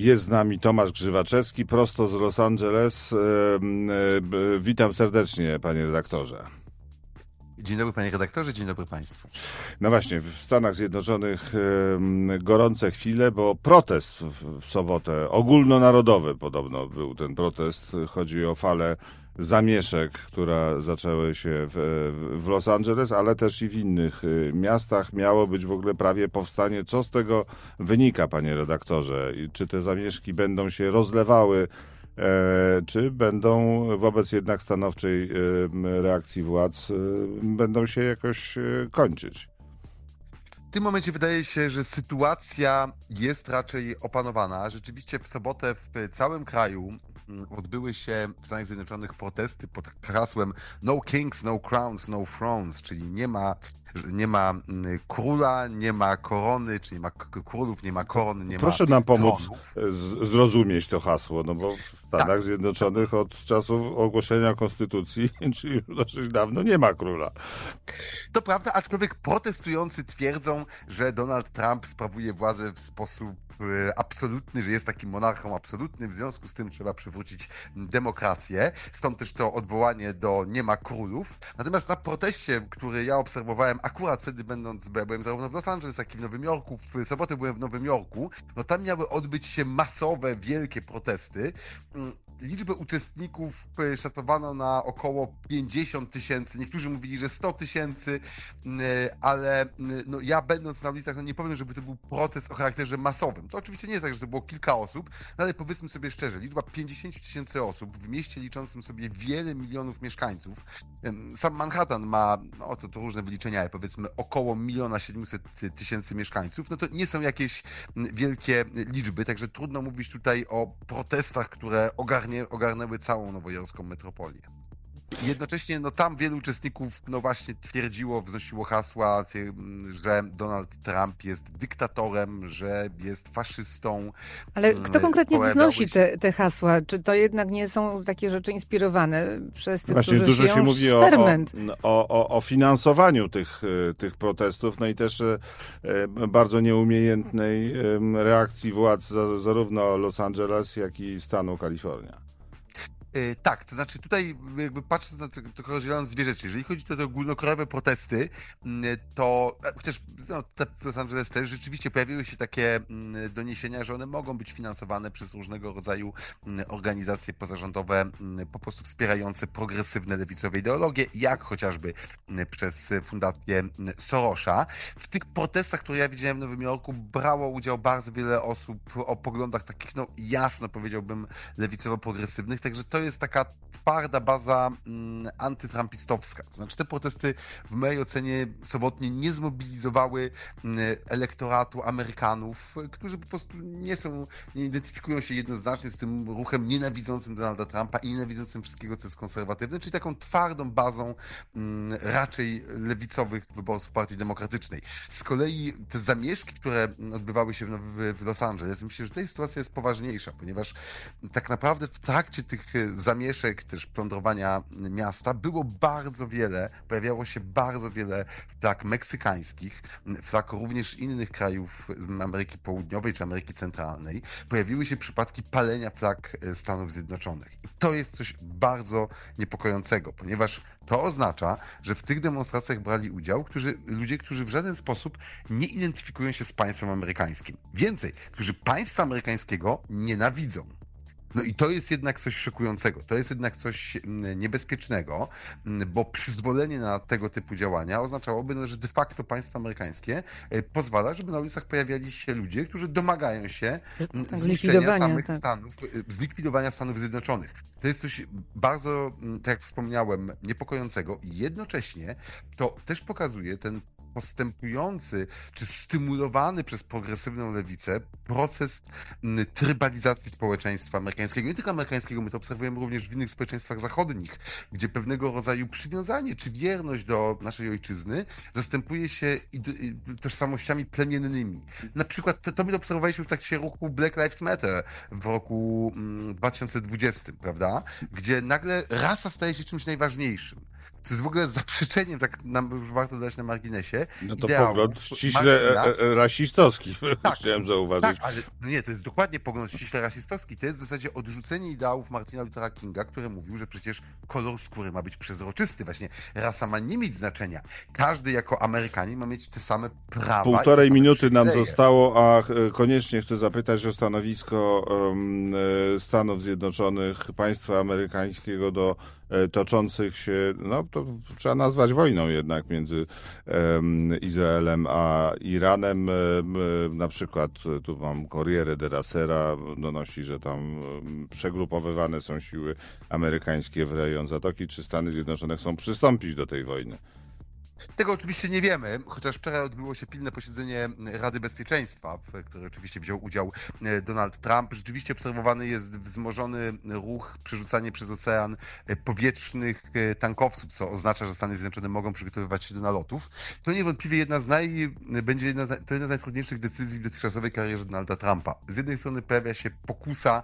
Jest z nami Tomasz Grzywaczewski, prosto z Los Angeles. E, e, witam serdecznie, panie redaktorze. Dzień dobry panie redaktorze, dzień dobry państwu. No właśnie, w Stanach Zjednoczonych gorące chwile, bo protest w sobotę, ogólnonarodowy podobno był ten protest. Chodzi o falę zamieszek, która zaczęły się w, w Los Angeles, ale też i w innych y, miastach. Miało być w ogóle prawie powstanie. Co z tego wynika, panie redaktorze? Czy te zamieszki będą się rozlewały? E, czy będą wobec jednak stanowczej e, reakcji władz, e, będą się jakoś kończyć? W tym momencie wydaje się, że sytuacja jest raczej opanowana. Rzeczywiście w sobotę w całym kraju odbyły się w Stanach Zjednoczonych protesty pod hasłem No Kings, No Crowns, No Thrones, czyli nie ma nie ma mm, króla, nie ma korony, czy nie ma królów, nie ma koron, nie Proszę ma nam pomóc zrozumieć to hasło, no bo w Stanach tak. Zjednoczonych od czasów ogłoszenia konstytucji, czyli już dosyć dawno, nie ma króla. To prawda, aczkolwiek protestujący twierdzą, że Donald Trump sprawuje władzę w sposób e, absolutny, że jest takim monarchą absolutnym, w związku z tym trzeba przywrócić demokrację. Stąd też to odwołanie do nie ma królów. Natomiast na proteście, który ja obserwowałem akurat wtedy będąc, byłem zarówno w Los Angeles, jak i w Nowym Jorku, w sobotę byłem w Nowym Jorku, no tam miały odbyć się masowe, wielkie protesty. Mm, liczbę uczestników e, szacowano na około 50 tysięcy, niektórzy mówili, że 100 tysięcy, ale no, ja będąc na ulicach, no nie powiem, żeby to był protest o charakterze masowym. To oczywiście nie jest tak, że to było kilka osób, no ale powiedzmy sobie szczerze, liczba 50 tysięcy osób w mieście liczącym sobie wiele milionów mieszkańców, sam Manhattan ma, no to, to różne wyliczenia, ale powiedzmy około miliona 700 tysięcy mieszkańców, no to nie są jakieś wielkie liczby, także trudno mówić tutaj o protestach, które ogarnie, ogarnęły całą nowojorską metropolię. Jednocześnie no, tam wielu uczestników no właśnie twierdziło, wznosiło hasła, że Donald Trump jest dyktatorem, że jest faszystą. Ale kto konkretnie wznosi te, te hasła? Czy to jednak nie są takie rzeczy inspirowane przez tych, Właśnie którzy dużo się mówi o, o, o, o, finansowaniu tych, e, tych protestów, no i też e, e, bardzo nieumiejętnej reakcji władz zarówno Los Angeles, jak i stanu Kalifornia. Yy, tak, to znaczy tutaj jakby patrząc na to, to rozdzielając dwie rzeczy. Jeżeli chodzi o te ogólnokrajowe protesty, yy, to e, chociaż no, te w Los Angeles też rzeczywiście pojawiły się takie yy, doniesienia, że one mogą być finansowane przez różnego rodzaju organizacje pozarządowe po prostu wspierające progresywne lewicowe ideologie, jak chociażby przez fundację Sorosza. W tych protestach, które ja widziałem w Nowym Jorku, brało udział bardzo wiele osób o poglądach takich, no jasno powiedziałbym, lewicowo-progresywnych, także to jest taka twarda baza mm, antytrampistowska. To znaczy te protesty w mojej ocenie sobotnie nie zmobilizowały mm, elektoratu Amerykanów, którzy po prostu nie są, nie identyfikują się jednoznacznie z tym ruchem nienawidzącym Donalda Trumpa i nienawidzącym wszystkiego, co jest konserwatywne, czyli taką twardą bazą mm, raczej lewicowych wyborców Partii Demokratycznej. Z kolei te zamieszki, które odbywały się w, w Los Angeles, myślę, że tutaj sytuacja jest poważniejsza, ponieważ tak naprawdę w trakcie tych zamieszek, też plądrowania miasta było bardzo wiele, pojawiało się bardzo wiele flag meksykańskich, flag również innych krajów Ameryki Południowej czy Ameryki Centralnej. Pojawiły się przypadki palenia flag Stanów Zjednoczonych. I to jest coś bardzo niepokojącego, ponieważ to oznacza, że w tych demonstracjach brali udział którzy, ludzie, którzy w żaden sposób nie identyfikują się z państwem amerykańskim. Więcej, którzy państwa amerykańskiego nienawidzą. No i to jest jednak coś szokującego, to jest jednak coś mm, niebezpiecznego, mm, bo przyzwolenie na tego typu działania oznaczałoby, no, że de facto państwo amerykańskie e, pozwala, żeby na ulicach pojawiali się ludzie, którzy domagają się mm, tak, zniszczenia samych tak. Stanów, e, zlikwidowania Stanów Zjednoczonych. To jest coś bardzo, tak jak wspomniałem, niepokojącego i jednocześnie to też pokazuje ten postępujący czy stymulowany przez progresywną lewicę proces trybalizacji społeczeństwa amerykańskiego. Nie tylko amerykańskiego, my to obserwujemy również w innych społeczeństwach zachodnich, gdzie pewnego rodzaju przywiązanie czy wierność do naszej ojczyzny zastępuje się tożsamościami plemiennymi. Na przykład to, to my obserwowaliśmy w trakcie ruchu Black Lives Matter w roku 2020, prawda? Gdzie nagle rasa staje się czymś najważniejszym. Co jest w ogóle zaprzeczeniem, tak nam już warto dać na marginesie. No to ideału pogląd ściśle Martina. e, e, rasistowski, Tak. chciałem zauważyć. Tak, ale no nie, to jest dokładnie pogląd ściśle rasistowski. To jest w zasadzie odrzucenie ideałów Martina Luthera Kinga, który mówił, że przecież kolor skóry ma być przezroczysty. Właśnie rasa ma nie mieć znaczenia. Każdy jako Amerykanin ma mieć te same prawa. Półtorej same minuty nam zostało, a e, koniecznie chcę zapytać o stanowisko e, Stanów Zjednoczonych, państwa amerykańskiego do toczących się, no to trzeba nazwać wojną jednak między em, Izraelem a Iranem. Em, Na przykład e, tu mam Corriere della Sera, donosi, że tam przegrupowywane są siły amerykańskie w rejon Zatoki. Czy Stany Zjednoczone chcą przystąpić do tej wojny? Tego oczywiście nie wiemy, chociaż wczoraj odbyło się pilne posiedzenie Rady Bezpieczeństwa, w którym oczywiście wziął udział e, Donald Trump. Rzeczywiście obserwowany jest wzmożony ruch, przerzucanie przez ocean e, powietrznych e, tankowców, co oznacza, że Stany Zjednoczone mogą przygotowywać się do nalotów. To niewątpliwie jedna z naj, będzie jedna z, to jedna z najtrudniejszych decyzji w dotychczasowej karierze Donalda Trumpa. Z jednej strony pojawia się pokusa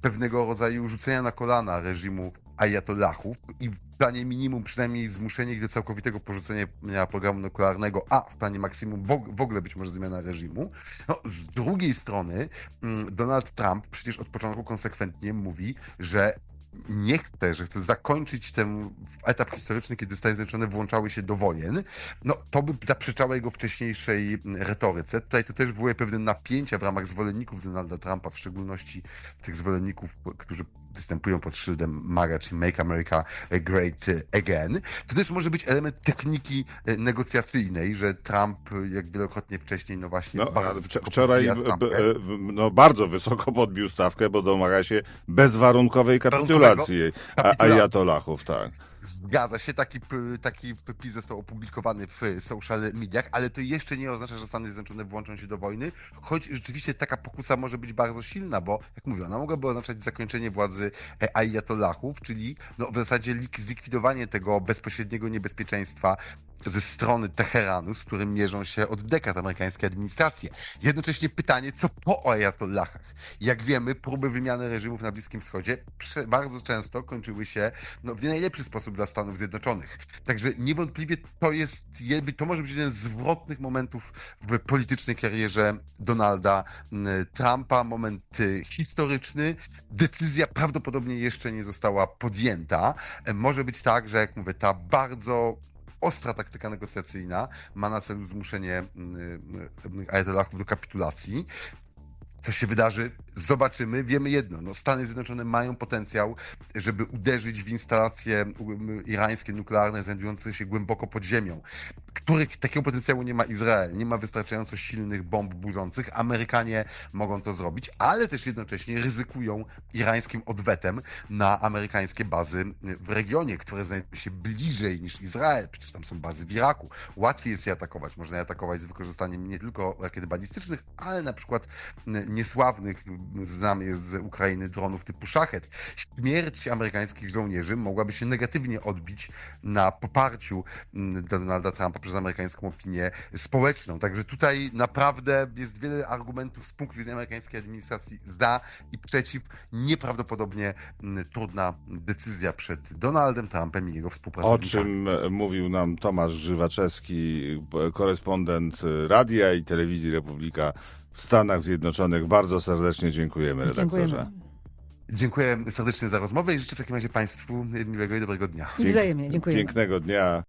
pewnego rodzaju rzucenia na kolana reżimu ajatollahów i w planie minimum przynajmniej zmuszenie ich do całkowitego porzucenia programu nuklearnego, a w planie maksimum w ogóle być może zmiana reżimu. No, z drugiej strony mm, Donald Trump przecież od początku konsekwentnie mówi, że nie chce, że chce zakończyć ten etap historyczny, kiedy Stany Zjednoczone włączały się do wojen, no to by zaprzeczało jego wcześniejszej mm, retoryce. Tutaj to też wywołuje pewne napięcia w ramach zwolenników Donalda Trumpa, w szczególności tych zwolenników, którzy występują pod szyldem MAGA, czyli Make America Great Again. To też może być element techniki e, negocjacyjnej, że Trump, e, jak wielokrotnie wcześniej, no właśnie No, bardzo wczoraj b- no, bardzo wysoko podbił stawkę, bo domaga się bezwarunkowej kapitulacji a- kapitulacji. ajatollahów, tak. Zgadza się, taki, taki wpis został opublikowany w social mediach, ale to jeszcze nie oznacza, że Stany Zjednoczone włączą się do wojny, choć rzeczywiście taka pokusa może być bardzo silna, bo jak mówię, ona mogłaby oznaczać zakończenie władzy e, ajatollahów, czyli no, w zasadzie lik- zlikwidowanie tego bezpośredniego niebezpieczeństwa ze strony Teheranu, z którym mierzą się od dekad amerykańskie administracje. Jednocześnie pytanie, co po ajatollahach? Jak wiemy, próby wymiany reżimów na Bliskim Wschodzie bardzo często kończyły się no, w nie najlepszy sposób dla Stanów Zjednoczonych. Także niewątpliwie to jest, to może być jeden z zwrotnych momentów w politycznej karierze Donalda mm, Trumpa, moment y, historyczny. Decyzja prawdopodobnie jeszcze nie została podjęta. E, Może być tak, że jak mówię, ta bardzo ostra taktyka negocjacyjna ma na celu zmuszenie mm, y, ajatollahów do kapitulacji. Co się wydarzy? Zobaczymy. Wiemy jedno. No, Stany Zjednoczone mają potencjał, żeby uderzyć w instalacje um, irańskie nuklearne znajdujące się głęboko pod ziemią, których takiego potencjału nie ma Izrael. Nie ma wystarczająco silnych bomb burzących. Amerykanie mogą to zrobić, ale też jednocześnie ryzykują irańskim odwetem na amerykańskie bazy w regionie, które znajdują się bliżej niż Izrael. Przecież tam są bazy w Iraku. Łatwiej jest je atakować. Można je atakować z wykorzystaniem nie tylko rakiet balistycznych, ale na przykład niesławnych, znamy z Ukrainy, dronów typu Szachet. Śmierć amerykańskich żołnierzy mogłaby się negatywnie odbić na poparciu mm, Donalda Trumpa przez amerykańską opinię społeczną. Także tutaj naprawdę jest wiele argumentów z punktu widzenia amerykańskiej administracji za i przeciw. Nieprawdopodobnie mm, trudna decyzja przed Donaldem Trumpem i jego O współpracownikami. czym e, mówił nam Tomasz Grzywaczewski, e, korespondent e, Radia i Telewizji Republika w Stanach Zjednoczonych. Bardzo serdecznie dziękujemy, redaktorze. Dziękujemy. Dziękuję serdecznie za rozmowę i życzę w takim razie Państwu miłego i dobrego dnia. I wzajemnie, dziękujemy. Pięknego dnia.